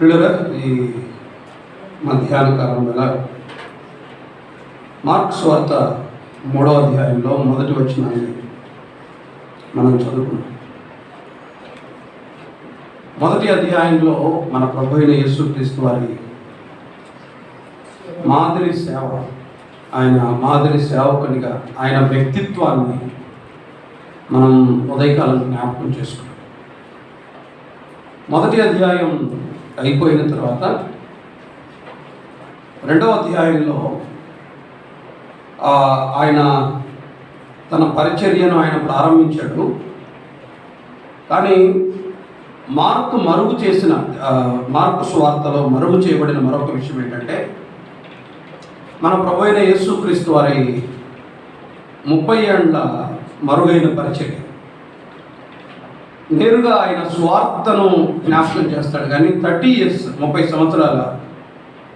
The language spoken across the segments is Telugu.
పిల్లరా ఈ మధ్యాహ్న కాలం వేళ మార్క్స్ వార్త మూడో అధ్యాయంలో మొదటి వచ్చినాన్ని మనం చదువుకున్నాం మొదటి అధ్యాయంలో మన ప్రభు అయిన యేసుక్రీస్తు వారి మాదిరి సేవ ఆయన మాదిరి సేవకునిగా ఆయన వ్యక్తిత్వాన్ని మనం ఉదయకాలం జ్ఞాపకం చేసుకున్నాం మొదటి అధ్యాయం అయిపోయిన తర్వాత రెండవ అధ్యాయంలో ఆయన తన పరిచర్యను ఆయన ప్రారంభించాడు. కానీ మార్కు మరుగు చేసిన ఆ, మార్కు మరుగు చేయబడిన మరొక విషయం ఏంటంటే మన ప్రభు అయిన యేసుక్రీస్తు వారి ముప్పై ఏళ్ళ మరుగైన పరిచర్య. నేరుగా ఆయన స్వార్థను జ్ఞాపకం చేస్తాడు. కానీ థర్టీ ఇయర్స్ ముప్పై సంవత్సరాల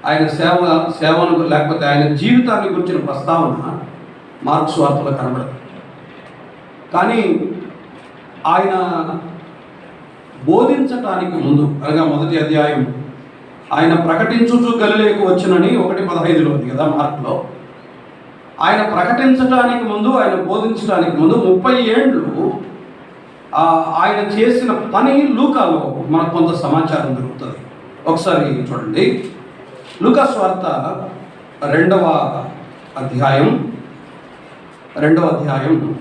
ఆయన సేవ సేవను లేకపోతే ఆయన జీవితాన్ని గురించిన ప్రస్తావన మార్క్ స్వార్థలో కనబడదు. కానీ ఆయన బోధించటానికి ముందు అనగా మొదటి అధ్యాయం ఆయన ప్రకటించుచు గలిలేకు వచ్చునని ఒకటి పదహైదులో ఉంది కదా మార్క్లో. ఆయన ప్రకటించడానికి ముందు ఆయన బోధించడానికి ముందు ముప్పై ఏండ్లు ఆయన చేసిన పని లూకాలో మనకు కొంత సమాచారం దొరుకుతుంది. ఒకసారి చూడండి. లూకా స్వార్త రెండవ అధ్యాయం రెండవ అధ్యాయం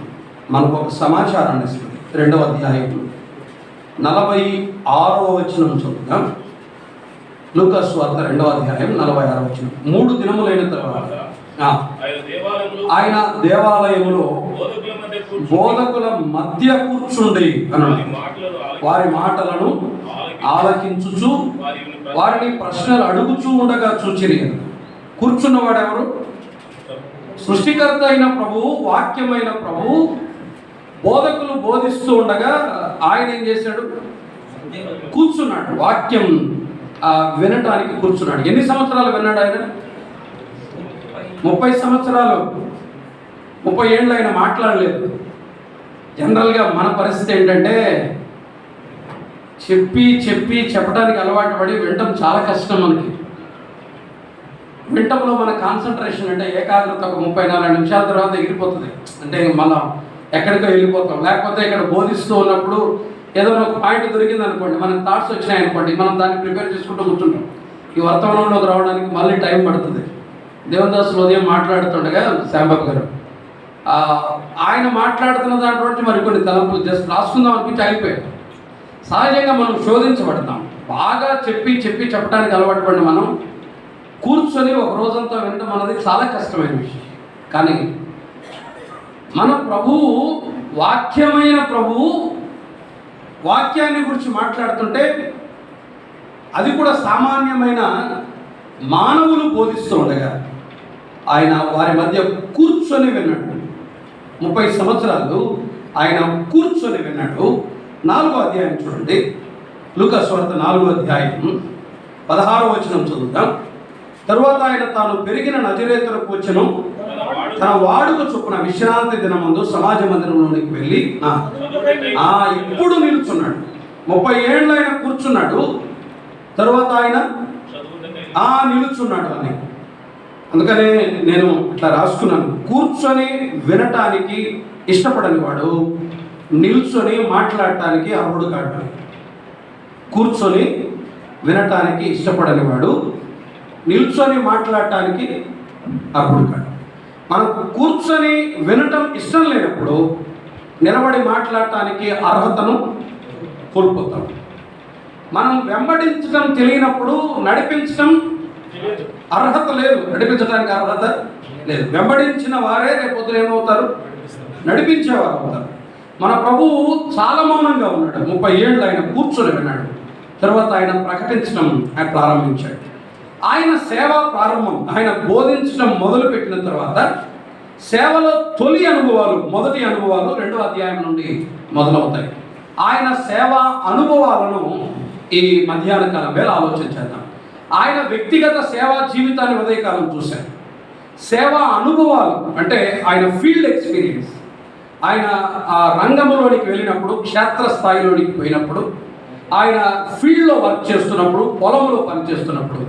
మనకు ఒక సమాచారాన్ని ఇస్తుంది. రెండవ అధ్యాయం నలభై ఆరో వచనం చదువుదాం. లూకాస్ వార్త రెండవ అధ్యాయం నలభై ఆరో వచనం. మూడు దినములైన తర్వాత ఆయన దేవాలయంలో ఆయన దేవాలయములో బోధకుల మధ్య కూర్చుండి అన్నాడు. ఆలకించి. వారి మాటలను ఆలకించుచు వారిని ప్ర- వారిని ప్రశ్నలు అడుగుచూ ఉండగా చూచిరి. కూర్చున్నవాడెవరు సృష్టికర్త అయిన ప్రభువు వాక్యమైన ప్రభువు. బోధకులు బోధిస్తూ ఉండగా ఆయన ఏం చేశాడు? కూర్చున్నాడు. వాక్యం వినటానికి కూర్చున్నాడు. ఎన్ని సంవత్సరాలు విన్నాడు ఆయన? ముప్పై సంవత్సరాలు. ముప్పై ఏళ్ళు ఆయన మాట్లాడలేదు. జనరల్గా మన పరిస్థితి ఏంటంటే చెప్పి చెప్పి చెప్పడానికి అలవాటు పడి వినటం చాలా కష్టం మనకి. వింటంలో మన కాన్సన్ట్రేషన్ అంటే ఏకాగ్రత ఒక ముప్పై నాలుగు నిమిషాల తర్వాత ఎగిరిపోతుంది. అంటే మనం ఎక్కడికో వెళ్ళిపోతాం. లేకపోతే ఇక్కడ బోధిస్తూ ఉన్నప్పుడు ఏదో ఒక పాయింట్ దొరికింది అనుకోండి మనకి థాట్స్ వచ్చినాయి అనుకోండి మనం దాన్ని ప్రిపేర్ చేసుకుంటూ కూర్చుంటాం. ఈ వర్తమానంలోకి రావడానికి మళ్ళీ టైం పడుతుంది. దేవదాసులు ఉదయం మాట్లాడుతుండగా శాంబాబు గారు ఆయన మాట్లాడుతున్న దాంట్లో మరికొన్ని మరి కొన్ని తలంపులు జస్ట్ రాసుకుందాం అనిపించి అయిపోయాయి సహజంగా మనం శోధించబడతాం. బాగా చెప్పి చెప్పి చెప్పడానికి అలవాటు పడిన మనం కూర్చొని ఒక రోజంతా వినడం మనది చాలా కష్టమైన విషయం. కానీ మన ప్రభువు వాక్యమైన ప్రభువు వాక్యాన్ని గురించి మాట్లాడుతుంటే అది కూడా సామాన్యమైన మానవులు బోధిస్తూ ఉండగా ఆయన వారి మధ్య కూర్చొని విన్నాడు ముప్పై సంవత్సరాలు ఆయన కూర్చొని విన్నాడు. నాలుగో అధ్యాయం చూడండి. లూకస్వార్త నాలుగో అధ్యాయం పదహారో వచనం చదువుతాం తరువాత ఆయన తాను పెరిగిన నజరేతులకు వచ్చిన తన వాడుక చొప్పున విశ్రాంతి దినమందు సమాజ మందిరంలోనికి వెళ్ళి ఆ, ఇప్పుడు నిలుచున్నాడు. ముప్పై ఏళ్ళు ఆయన కూర్చున్నాడు. తరువాత ఆయన ఆ నిలుచున్నాడు అని. అందుకనే నేను ఇట్లా రాసుకున్నాను. కూర్చొని వినటానికి ఇష్టపడని వాడు నిల్చొని మాట్లాడటానికి అర్హుడు కాడు. కూర్చొని వినటానికి ఇష్టపడని వాడు నిల్చొని మాట్లాడటానికి అర్హుడు కాడు. మనకు కూర్చొని వినటం ఇష్టం లేనప్పుడు నిలబడి మాట్లాడటానికి అర్హతను కోల్పోతాం. మనం వెంబడించడం తెలియనప్పుడు నడిపించడం అర్హత లేదు. నడిపించడానికి అర్హత లేదు. వెంబడించిన వారే రేపొద్దున ఏమవుతారు? నడిపించేవారు అవుతారు. మన ప్రభువు చాలా మౌనంగా ఉన్నాడు. ముప్పై ఏళ్ళు ఆయన కూర్చొని విన్నాడు. తర్వాత ఆయన ప్రకటించడం ఆయన ప్రారంభించాడు. ఆయన సేవ ప్రారంభం ఆయన బోధించడం మొదలుపెట్టిన తర్వాత సేవలో తొలి అనుభవాలు మొదటి అనుభవాలు రెండో అధ్యాయం నుండి మొదలవుతాయి. ఆయన సేవ అనుభవాలను ఈ మధ్యాహ్న కాలం వేళ ఆలోచించేద్దాం ఆయన వ్యక్తిగత సేవా జీవితాన్ని ఉదయకాలం చూశారు. సేవా అనుభవాలు అంటే ఆయన ఫీల్డ్ ఎక్స్పీరియన్స్. ఆయన ఆ రంగంలోనికి వెళ్ళినప్పుడు క్షేత్ర స్థాయిలోనికి పోయినప్పుడు ఆయన ఫీల్డ్లో వర్క్ చేస్తున్నప్పుడు పొలంలో పనిచేస్తున్నప్పుడు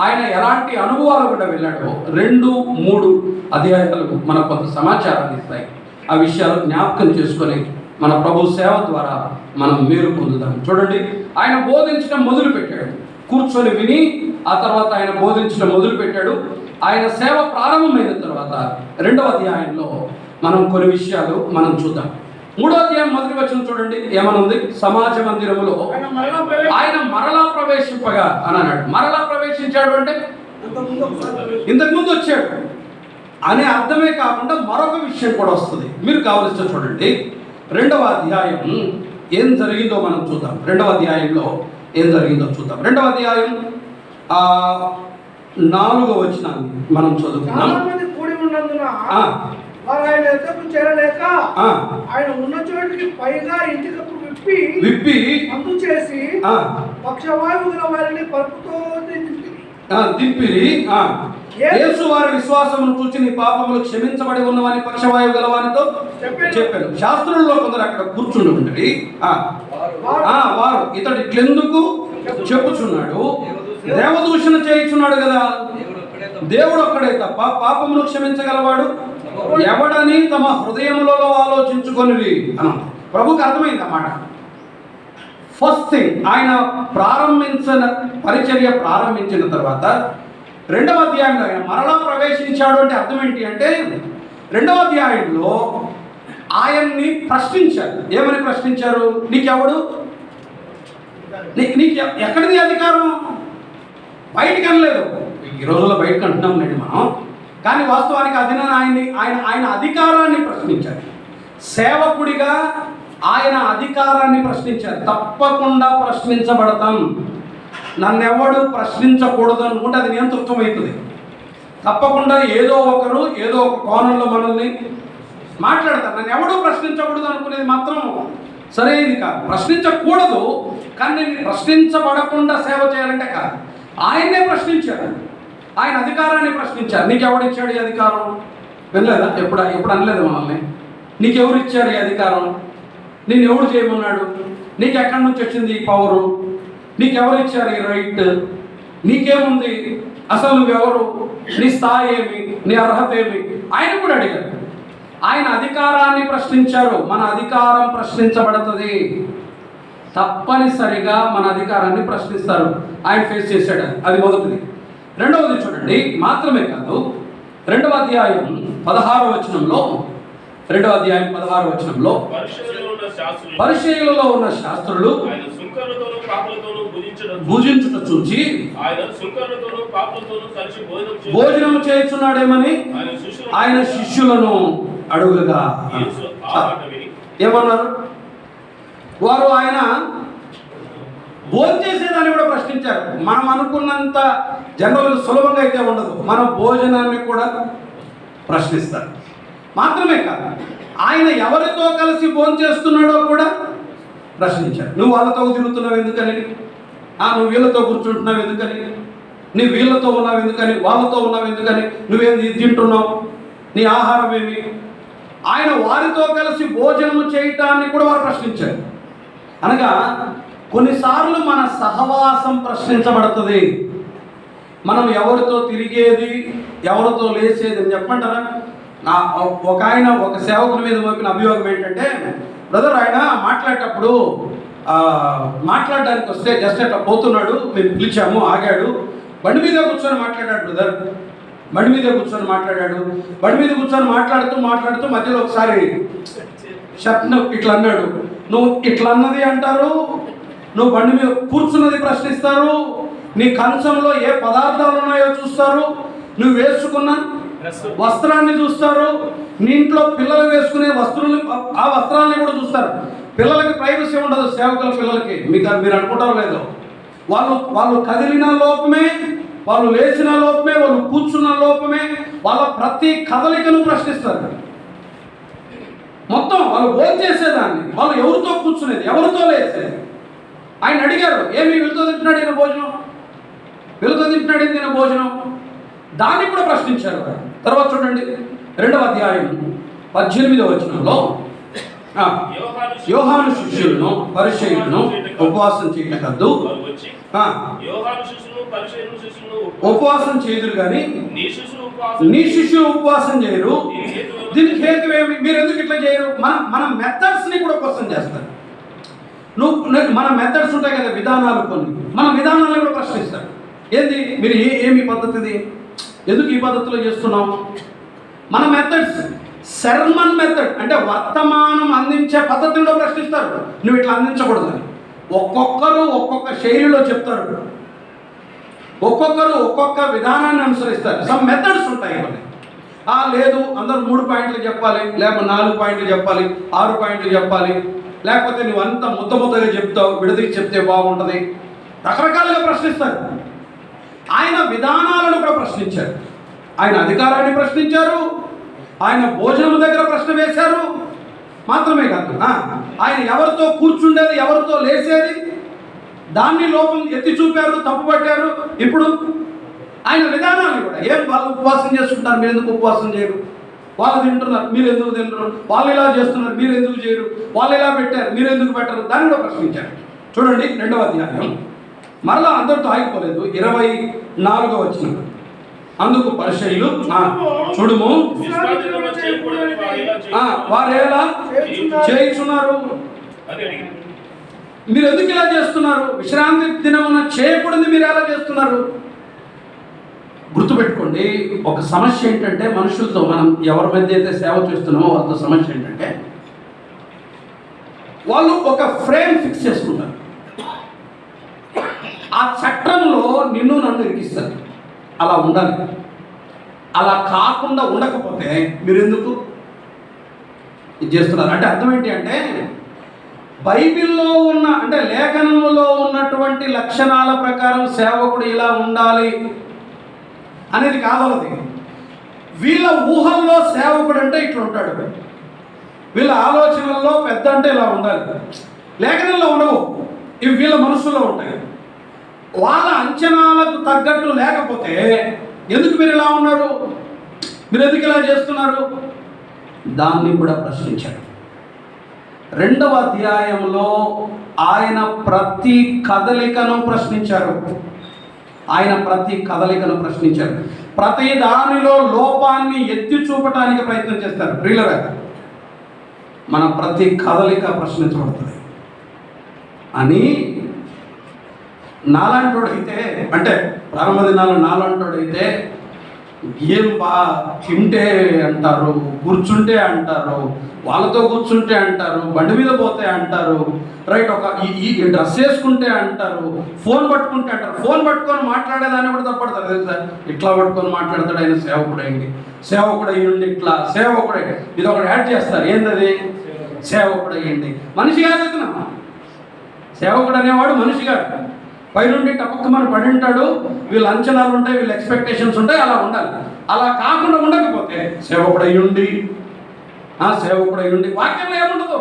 ఆయన ఎలాంటి అనుభవాలు కూడా వెళ్ళాడో రెండు మూడు అధ్యాయాలకు మనకు కొంత సమాచారాన్ని ఇస్తాయి. ఆ విషయాలు జ్ఞాపకం చేసుకొని మన ప్రభు సేవ ద్వారా మనం మేలు పొందుదాం. చూడండి ఆయన బోధించడం మొదలు పెట్టాడు కూర్చొని విని ఆ తర్వాత ఆయన బోధించడం మొదలు పెట్టాడు ఆయన సేవ ప్రారంభమైన తర్వాత రెండవ అధ్యాయంలో మనం కొన్ని విషయాలు మనం చూద్దాం. మూడో అధ్యాయం మొదటి వచ్చిన చూడండి ఏమనుంది? సమాజ మందిరములో ఆయన మరలా ప్రవేశింపగా అని అన్నాడు. మరలా ప్రవేశించాడు అంటే? ఇంతకు ముందు వచ్చాడు. అనే అర్థమే కాకుండా మరొక విషయం కూడా వస్తుంది. మీరు కావలసిన చూడండి. రెండవ అధ్యాయం ఏం జరిగిందో మనం చూద్దాం. రెండవ అధ్యాయంలో ఏం జరిగిందో చూద్దాం. రెండవ అధ్యాయం ఆ నాలుగో వచనాన్ని మనం మంది కూడి ఉన్నందున ఆయన చేరలేక ఆ, ఆయన ఉన్న చోటికి పైగా ఇంటికప్పు విప్పి విప్పి మందు చేసి ఆ, పక్షవాయువు గల వారిని పరుపుతో దింపిరి. యేసు వారి విశ్వాసమును చూచి నీ పాపములు క్షమించబడి ఉన్నవని పక్షవాయువు గలవానితో చెప్పాను. శాస్త్రుల్లో కొందరు అక్కడ కూర్చుండి ఉండేవి వారు ఇతడు ఇట్లెందుకు చెప్పుచున్నాడు? దేవదూషణ చేయుచున్నాడు కదా. దేవుడు ఒక్కడే తప్ప పాపమును క్షమించగలవాడు ఎవడని తమ హృదయములలో ఆలోచించుకొని ప్రభుకి అర్థమైంది అన్నమాట ఫస్ట్ థింగ్ ఆయన ప్రారంభించిన పరిచర్య ప్రారంభించిన తర్వాత రెండవ అధ్యాయంలో ఆయన మరలా ప్రవేశించాడు అంటే అర్థం ఏంటి అంటే రెండవ అధ్యాయంలో ఆయన్ని ప్రశ్నించారు. ఏమని ప్రశ్నించారు? నీకెవడు? నీ- నీకు ఎక్కడిది అధికారం? బయటికి అనలేదు. ఈ రోజుల్లో బయటకు అంటున్నాం లేండి మనం. కానీ వాస్తవానికి అధిన ఆయన్ని ఆయన ఆయన అధికారాన్ని ప్రశ్నించారు. సేవకుడిగా ఆయన అధికారాన్ని ప్రశ్నించారు. తప్పకుండా ప్రశ్నించబడతాం. నన్నెవడు ప్రశ్నించకూడదు అనుకుంటే అది నియంతృత్వం అవుతుంది తప్పకుండా ఏదో ఒకరు ఏదో ఒక కోణంలో మనల్ని మాట్లాడతారు. నన్ను ఎవడూ ప్రశ్నించకూడదు అనుకునేది మాత్రం సరైనది కాదు. ప్రశ్నించకూడదు కానీ నేను ప్రశ్నించబడకుండా సేవ చేయాలంటే కాదు. ఆయన్నే ప్రశ్నించారు ఆయన అధికారాన్ని ప్రశ్నించారు. నీకు ఎవడిచ్చాడు ఈ అధికారం? వినలేదా? ఎప్పుడు ఎప్పుడు అనలేదు మనల్ని నీకెవరు ఇచ్చారు ఈ అధికారం? నేను ఎవడు చేయమన్నాడు? నీకు ఎక్కడి నుంచి వచ్చింది ఈ పవరు నీకెవరు ఇచ్చారు ఈ రైట్? నీకేముంది? అసలు నువ్వెవరు? నీ స్థాయి ఏమి? నీ అర్హత ఏమి? ఆయన కూడా అడిగారు. ఆయన అధికారాన్ని ప్రశ్నించారు. మన అధికారం ప్రశ్నించబడుతుంది. తప్పనిసరిగా మన అధికారాన్ని ప్రశ్నిస్తారు. ఆయన ఫేస్ చేశాడు. అది. మొదటిది. రెండవది చూడండి. మాత్రమే కాదు రెండవ అధ్యాయం పదహారు వచనంలో రెండవ అధ్యాయం పదహారు వచనంలో పరిశుద్ధులు ఉన్న శాస్త్రులు పాపులతోనూ భుజించడం చూచి ఆయన పాపులతోనూ కలిసి భోజనం చేస్తున్నాడేమని? ఆయన శిష్యులు ఆయన శిష్యులను అడుగగా ఏమన్నారు? వారు ఆయన భోజనం చేసేదాన్ని కూడా ప్రశ్నించారు. మనం అనుకున్నంత జనరల్ సులభంగా అయితే ఉండదు. మన భోజనాన్ని కూడా ప్రశ్నిస్తారు. మాత్రమే కాదు ఆయన ఎవరితో కలిసి భోజనం చేస్తున్నాడో కూడా ప్రశ్నించారు. నువ్వు వాళ్ళతో తిరుగుతున్నావు ఎందుకని? ఆ నువ్వు వీళ్ళతో కూర్చుంటున్నావు ఎందుకని? నీ వీళ్ళతో ఉన్నావు ఎందుకని? వాళ్ళతో ఉన్నావు ఎందుకని? నువ్వేం తింటున్నావు? నీ ఆహారం ఏమి? ఆయన వారితో కలిసి భోజనం చేయటాన్ని కూడా వారు ప్రశ్నించారు. అనగా కొన్నిసార్లు మన సహవాసం ప్రశ్నించబడుతుంది. మనం ఎవరితో తిరిగేది ఎవరితో లేచేది అని చెప్పమంటారా? నా ఒక ఆయన ఒక సేవకుని మీద మోపిన అభియోగం ఏంటంటే బ్రదర్ ఆయన మాట్లాడేటప్పుడు మాట్లాడడానికి వస్తే జస్ట్ అట్లా పోతున్నాడు మేము పిలిచాము ఆగాడు. బండి మీద కూర్చొని మాట్లాడాడు బ్రదర్ బండి మీద కూర్చొని మాట్లాడాడు. బండి మీద కూర్చొని మాట్లాడుతూ మాట్లాడుతూ మధ్యలో ఒకసారి షర్ట్ను ఇట్లా అన్నాడు. నువ్వు ఇట్లా అన్నది అంటారు? నువ్వు బండి మీద కూర్చున్నది ప్రశ్నిస్తారు? నీ కంచంలో ఏ పదార్థాలు ఉన్నాయో చూస్తారు? నువ్వు వేసుకున్న వస్త్రాన్ని చూస్తారు. మీ ఇంట్లో పిల్లలు వేసుకునే వస్త్రులు ఆ వస్త్రాన్ని కూడా చూస్తారు. పిల్లలకి ప్రైవసీ ఉండదు సేవకుల పిల్లలకి. మీకు మీరు అనుకుంటారో లేదో. వాళ్ళు వాళ్ళు కదిలిన లోపమే వాళ్ళు లేచిన లోపమే వాళ్ళు కూర్చున్న లోపమే వాళ్ళ ప్రతి కదలికను ప్రశ్నిస్తారు. మొత్తం వాళ్ళు భోజనం చేసేదాన్ని. వాళ్ళు ఎవరితో కూర్చునేది? ఎవరితో లేసేది? ఆయన అడిగారు ఏమి వీళ్ళతో తింటున్నాడు ఈయన భోజనం? వీళ్ళతో తింటున్నాడు ఈయన భోజనం? దాన్ని కూడా ప్రశ్నించారు తర్వాత చూడండి రెండవ అధ్యాయం పద్దెనిమిదవ వచనంలో యోహాను శిష్యులను పరిచయులను ఉపవాసం చేయకద్దు. ఉపవాసం చేయదురు కానీ నీ శిష్యులు ఉపవాసం చేయరు. దీనికి హేతు ఏమి? మీరు ఎందుకు ఇట్లా చేయరు? మన మన మెథడ్స్ని కూడా క్వశ్చన్ చేస్తారు. నువ్వు మన మెథడ్స్ ఉంటాయి కదా విధానాలు కొన్ని. మన విధానాలను కూడా ప్రశ్నిస్తారు. ఏంది? మీరు ఏ ఏమి పద్ధతిది? ఎందుకు ఈ పద్ధతిలో చేస్తున్నాం మన మెథడ్స్ శర్మన్ మెథడ్ అంటే వర్తమానం అందించే పద్ధతిని కూడా ప్రశ్నిస్తారు. నువ్వు ఇట్లా అందించకూడదు ఒక్కొక్కరు ఒక్కొక్క శైలిలో చెప్తారు. ఒక్కొక్కరు ఒక్కొక్క విధానాన్ని అనుసరిస్తారు. సమ్ మెథడ్స్ ఉంటాయి ఆ లేదు అందరు మూడు పాయింట్లు చెప్పాలి లేకపోతే నాలుగు పాయింట్లు చెప్పాలి ఆరు పాయింట్లు చెప్పాలి. లేకపోతే నువ్వు అంత ముద్ద ముద్దగా చెప్తావు విడదీసి చెప్తే బాగుంటుంది. రకరకాలుగా ప్రశ్నిస్తారు. ఆయన విధానాలను కూడా ప్రశ్నించారు. ఆయన అధికారాన్ని ప్రశ్నించారు. ఆయన భోజనం దగ్గర ప్రశ్న వేశారు. మాత్రమే కాదు ఆయన ఎవరితో కూర్చుండేది ఎవరితో లేసేది దాన్ని లోపం ఎత్తి చూపారు తప్పుపట్టారు. ఇప్పుడు ఆయన విధానాన్ని కూడా ఏం వాళ్ళు ఉపవాసం చేస్తుంటారు మీరు ఎందుకు ఉపవాసం చేయరు? వాళ్ళు తింటున్నారు మీరు ఎందుకు తింటున్నారు? వాళ్ళు ఇలా చేస్తున్నారు మీరు ఎందుకు చేయరు? వాళ్ళు ఇలా పెట్టారు మీరు ఎందుకు పెట్టరు? దాన్ని కూడా ప్రశ్నించారు. చూడండి రెండవ అధ్యాయం. మరలా అందరితో ఆగిపోలేదు. ఇరవై నాలుగో వచ్చిన అందుకు పరిచయులు చూడుము. వారు ఎలా చేయించున్నారు? మీరు ఎందుకు ఇలా చేస్తున్నారు? విశ్రాంతి దినమున చేయకూడదు మీరు ఎలా చేస్తున్నారు? గుర్తుపెట్టుకోండి ఒక సమస్య ఏంటంటే మనుషులతో మనం ఎవరి మధ్య అయితే సేవ చేస్తున్నామో వాళ్ళతో సమస్య ఏంటంటే వాళ్ళు ఒక ఫ్రేమ్ ఫిక్స్ చేసుకుంటారు. ఆ చట్టంలో నిన్ను నన్ను ఇరికిస్తారు. అలా ఉండాలి. అలా కాకుండా ఉండకపోతే మీరు ఎందుకు ఇది చేస్తున్నారు. అంటే అర్థం ఏంటి అంటే బైబిల్లో ఉన్న అంటే లేఖనములో ఉన్నటువంటి లక్షణాల ప్రకారం సేవకుడు ఇలా ఉండాలి అనేది కాదలది వీళ్ళ ఊహల్లో సేవకుడు అంటే ఇట్లా ఉంటాడు. వీళ్ళ ఆలోచనల్లో పెద్ద అంటే ఇలా ఉండాలి. లేఖనంలో ఉండవు. ఇవి వీళ్ళ మనసులో ఉంటాయి. వాళ్ళ అంచనాలకు తగ్గట్టు లేకపోతే ఎందుకు మీరు ఇలా ఉన్నారు? మీరు ఎందుకు ఇలా చేస్తున్నారు? దాన్ని కూడా ప్రశ్నించాడు. రెండవ అధ్యాయంలో ఆయన ప్రతి కదలికను ప్రశ్నించారు. ఆయన ప్రతి కదలికను ప్రశ్నించారు. ప్రతి దానిలో లోపాన్ని ఎత్తి చూపటానికి ప్రయత్నం చేస్తారు. ప్రియులరా మన ప్రతి కదలిక ప్రశ్నించబడుతుంది. అని నాలంటోడైతే అంటే ప్రారంభ దినాలు నాలంటోడైతే ఏం బా తింటే అంటారు కూర్చుంటే అంటారు వాళ్ళతో కూర్చుంటే అంటారు బండి మీద పోతే అంటారు రైట్ ఒక ఈ ఈ డ్రెస్ వేసుకుంటే అంటారు ఫోన్ పట్టుకుంటే అంటారు ఫోన్ పట్టుకొని మాట్లాడేదాన్ని కూడా తప్పడతారు తెలుసా? ఇట్లా పట్టుకొని మాట్లాడతాడు ఆయన సేవకుడు అయింది సేవకుడు అయ్యిండి ఇట్లా సేవకుడు ఇది ఒకటి యాడ్ చేస్తారు ఏందది? సేవకుడు అయ్యింది మనిషి కాదు సేవకుడు అనేవాడు మనిషి కాదు. పైనుండి టపక్కమని పడి ఉంటాడు వీళ్ళ అంచనాలు ఉంటాయి వీళ్ళ ఎక్స్పెక్టేషన్స్ ఉంటాయి అలా ఉండాలి. అలా కాకుండా ఉండకపోతే సేవకుడు అయ్యుండి ఆ సేవకుడు అయ్యుండి వాక్యంలో ఏముండదు?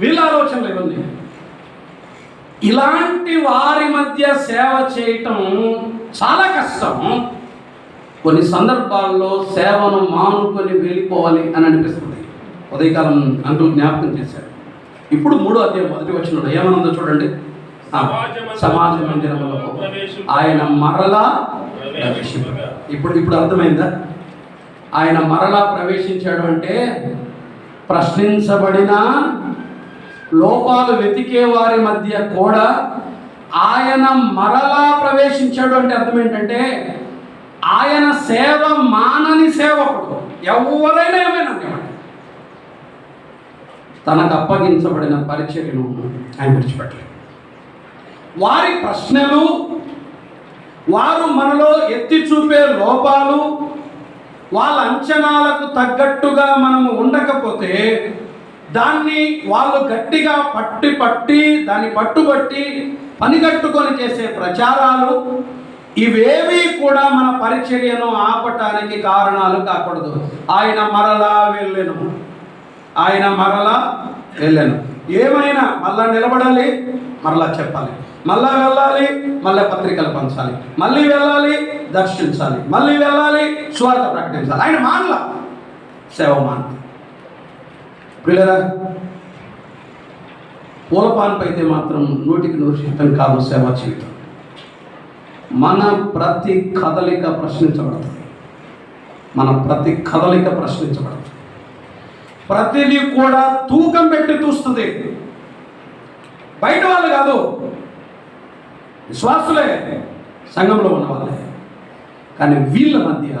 వీళ్ళ ఆలోచనలు ఇవన్నీ ఇలాంటి వారి మధ్య సేవ చేయటం చాలా కష్టం. కొన్ని సందర్భాల్లో సేవను మానుకొని వెళ్ళిపోవాలి అని అనిపిస్తుంది. ఉదయకాలం అంటూ జ్ఞాపకం చేశారు. ఇప్పుడు మూడో అధ్యాయం మొదటి వచ్చిన ఏమనుందో చూడండి. సమాజ మందిరంలో ఆయన మరలా ఇప్పుడు ఇప్పుడు అర్థమైందా? ఆయన మరలా ప్రవేశించాడు అంటే ప్రశ్నించబడిన లోపాలు వెతికే వారి మధ్య కూడా ఆయన మరలా ప్రవేశించాడు అంటే అర్థం ఏంటంటే ఆయన సేవ మానని సేవకుడు. ఎవరైనా ఏమైనా తనకు అప్పగించబడిన పరిచర్యను ఆయన విడిచిపెట్టలేదు. వారి ప్రశ్నలు వారు మనలో ఎత్తి చూపే లోపాలు వాళ్ళ అంచనాలకు తగ్గట్టుగా మనము ఉండకపోతే దాన్ని వాళ్ళు గట్టిగా పట్టి పట్టి దాన్ని పట్టుబట్టి పనిగట్టుకొని చేసే ప్రచారాలు ఇవేవి కూడా మన పరిచర్యను ఆపటానికి కారణాలు కాకూడదు. ఆయన మరలా వెళ్ళను. ఆయన మరలా వెళ్ళాను. ఏమైనా మళ్ళా నిలబడాలి మరలా చెప్పాలి. మళ్ళా వెళ్ళాలి మళ్ళీ పత్రికలు పంచాలి మళ్ళీ వెళ్ళాలి దర్శించాలి మళ్ళీ వెళ్ళాలి స్వార్థ ప్రకటించాలి. ఆయన మానల. సేవ మాన పిల్లరా పూలపాన్పు అయితే మాత్రం నూటికి నూరు శాతం కాదు సేవా జీవితం. మన ప్రతి కదలిక ప్రశ్నించబడుతుంది. మన ప్రతి కదలిక ప్రశ్నించబడుతుంది. ప్రతిదీ కూడా తూకం పెట్టి చూస్తుంది బయట వాళ్ళు కాదు. విశ్వాసులే. సంఘంలో ఉన్నవాళ్ళే. కానీ వీళ్ళ మధ్య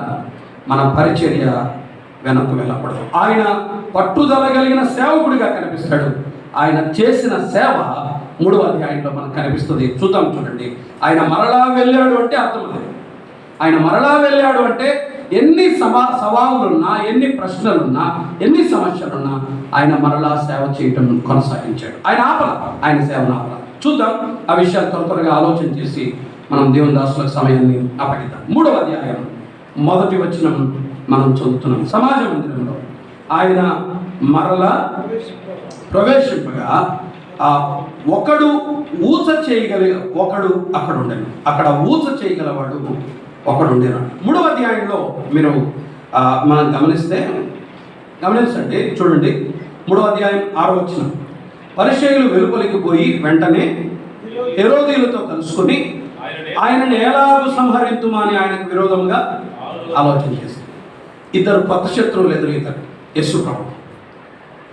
మన పరిచర్య వెనక్కు వెళ్ళకూడదు. ఆయన పట్టుదల కలిగిన సేవకుడిగా కనిపిస్తాడు. ఆయన చేసిన సేవ మూడవ అధ్యాయంలో మనకు కనిపిస్తుంది. చూద్దాం చూడండి. ఆయన మరలా వెళ్ళాడు అంటే అర్థం ఆయన మరలా వెళ్ళాడు అంటే ఎన్ని సమా సవాళ్ళున్నా ఎన్ని ప్రశ్నలున్నా ఎన్ని సమస్యలున్నా ఆయన మరలా సేవ చేయటం కొనసాగించాడు. ఆయన ఆపల. ఆయన సేవను ఆపల. చూద్దాం. ఆ విషయాలు త్వర త్వరగా ఆలోచన చేసి మనం దేవుని దాసులకు సమయాన్ని అప్పగిద్దాం. మూడవ అధ్యాయం. మొదటి వచనం మనం చదువుతున్నాం. సమాజ మందిరంలో ఆయన మరలా ప్రవేశింపగా ఆ ఒకడు ఊచ చేయగల ఒకడు అక్కడ ఉండేను. అక్కడ ఊచ చేయగలవాడు ఒకడు ఉండేను. మూడవ అధ్యాయంలో మీరు మనం గమనిస్తే గమనించండి చూడండి. మూడవ అధ్యాయం ఆరో వచ్చిన పరిచయులు వెలుపలికి పోయి వెంటనే హెరోదీలతో కలుసుకుని ఆయనను ఎలాగూ సంహరింతుమా అని ఆయనకు విరోధంగా ఆలోచన చేశారు. ఇద్దరు కొత్త శత్రువులు ఎదురవుతారు యశు ప్రభు.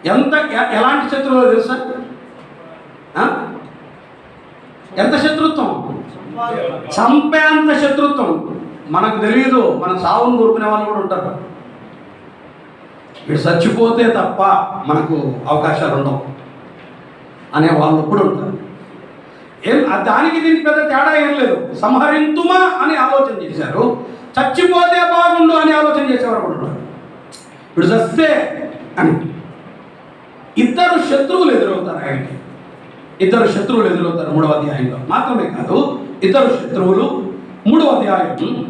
ఎంత ఎలాంటి శత్రువులు తెలుసా ఎంత శత్రుత్వం? చంపేంత శత్రుత్వం. మనకు తెలియదు మన సావును కోరుకునే వాళ్ళు కూడా ఉంటారు వీడు చచ్చిపోతే తప్ప మనకు అవకాశాలు ఉండవు అనే వాళ్ళు కూడా ఉంటారు. ఏం దానికి దీనికి పెద్ద తేడా ఏం లేదు. సంహరింతుమా అని ఆలోచన చేశారు. చచ్చిపోతే బాగుండు అని ఆలోచన చేసేవారు కూడా ఉంటారు ఇప్పుడు చస్తే అని. ఇద్దరు శత్రువులు ఎదురవుతారు ఆయనకి. ఇద్దరు శత్రువులు ఎదురవుతారు మూడవ అధ్యాయంలో. మాత్రమే కాదు ఇద్దరు శత్రువులు మూడవ అధ్యాయం ఎనిమిది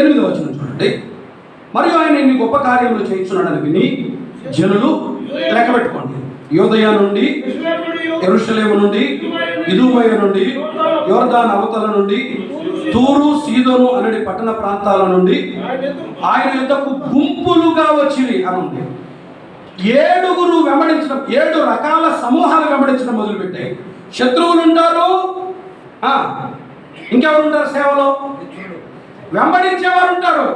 ఎనిమిదవ చూడండి. మరియు ఆయన ఇన్ని గొప్ప కార్యములు చేయించున్నాడని విని జనులు లెక్క పెట్టుకోండి యోదయ నుండి ఎరుషలేము నుండి ఇదుమయ నుండి యోర్దాన్ అవతల నుండి తూరు సీదోను అనే పట్టణ ప్రాంతాల నుండి ఆయన యుద్ధకు గుంపులుగా వచ్చింది అని ఉంది. ఏడుగురు వెంబడించడం ఏడు రకాల సమూహాలు వెంబడించడం మొదలుపెట్టాయి. శత్రువులు ఉంటారు. ఇంకెవరు ఉంటారు సేవలో? వెంబడించేవారు ఉంటారు.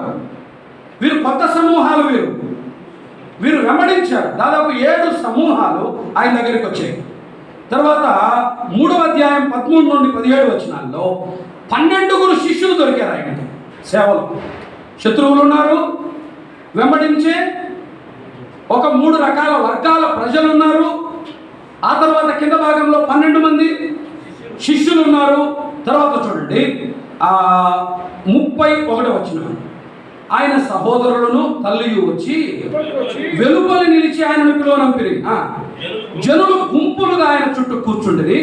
వీరు కొత్త సమూహాలు వీరు. వీరు వెంబడించారు. దాదాపు ఏడు సమూహాలు ఆయన దగ్గరికి వచ్చాయి. తర్వాత మూడవ అధ్యాయం పదమూడు నుండి పదిహేడు వచనాల్లో పన్నెండుగురు శిష్యులు దొరికారు ఆయనకి. సేవలు. శత్రువులు ఉన్నారు. వెంబడించే ఒక మూడు రకాల వర్గాల ప్రజలు ఉన్నారు. ఆ తర్వాత కింద భాగంలో పన్నెండు మంది శిష్యులు ఉన్నారు. తర్వాత చూడండి ముప్పై ఒకటి వచ్చినారు ఆయన సహోదరులను తల్లియు వచ్చి వెలుపలి నిలిచి ఆయనను పిలువనంపిరి జనులు గుంపులుగా ఆయన చుట్టూ కూర్చుండేది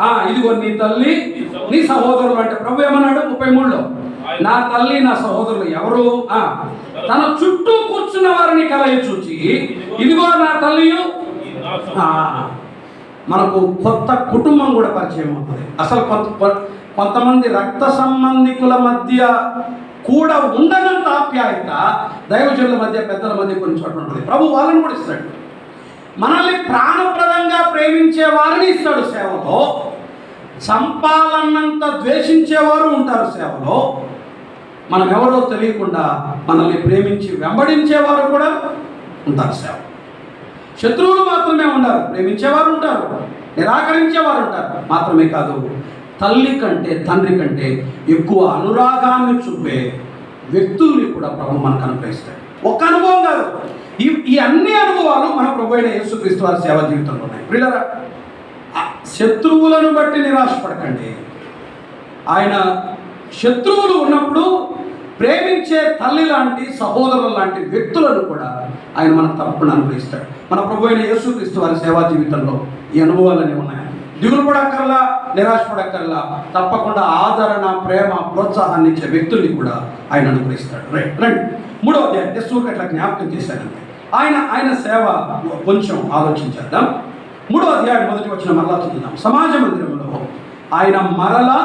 ఆ ఇదిగో నీ తల్లి నీ సహోదరులు అంటే ప్రభు ఏమన్నాడు ముప్పై మూడులో? నా తల్లి నా సహోదరులు ఎవరు? ఆ తన చుట్టూ కూర్చున్న వారిని కలయి చూచి ఇదిగో. నా తల్లియు. ఆ, మనకు కొత్త కుటుంబం కూడా పరిచయం అవుతుంది. అసలు కొంత కొంతమంది రక్త సంబంధికుల మధ్య కూడా ఉండనంత ఆప్యాయత. దైవజనుల మధ్య పెద్దల మధ్య కొన్ని చోట్ల ఉంటుంది. ప్రభు వాళ్ళని కూడా ఇస్తాడు. మనల్ని ప్రాణప్రదంగా ప్రేమించే వారిని ఇస్తాడు సేవలో. చంపాలన్నంత ద్వేషించేవారు ఉంటారు సేవలో. మనం ఎవరో తెలియకుండా మనల్ని ప్రేమించి వెంబడించేవారు కూడా ఉంటారు సేవ. శత్రువులు మాత్రమే ఉండరు ప్రేమించేవారు ఉంటారు. నిరాకరించేవారు ఉంటారు. మాత్రమే కాదు తల్లి కంటే తండ్రి కంటే ఎక్కువ అనురాగాన్ని చూపే వ్యక్తుల్ని కూడా ప్రభు మనకు అనుగ్రహిస్తాడు. ఒక్క అనుభవం కాదు. ఈ ఈ అన్ని అనుభవాలు మన ప్రభు అయిన యేసుక్రీస్తు వారి సేవ జీవితంలో ఉన్నాయి. ప్రియులరా శత్రువులను బట్టి నిరాశపడకండి. ఆయన శత్రువులు ఉన్నప్పుడు ప్రేమించే తల్లి లాంటి సహోదరుల లాంటి వ్యక్తులను కూడా ఆయన మనకు తప్పకుండా అనుగ్రహిస్తాడు. మన ప్రభు అయిన యేసుక్రీస్తు వారి సేవా జీవితంలో ఈ అనుభవాలన్నీ ఉన్నాయి. దిగులు పడక్కర్లా నిరాశపడక్కర్లా తప్పకుండా ఆదరణ ప్రేమ ప్రోత్సాహాన్ని ఇచ్చే వ్యక్తుల్ని కూడా ఆయన అనుగ్రహిస్తాడు. రైట్ రండి. మూడో అధ్యాయం జస్ట్ అట్లా జ్ఞాపకం చేశానండి ఆయన ఆయన సేవ కొంచెం ఆలోచించేద్దాం. మూడో అధ్యాయం మొదటి వచ్చిన మరలా చదువుదాం. సమాజ మందిరంలో ఆయన మరలా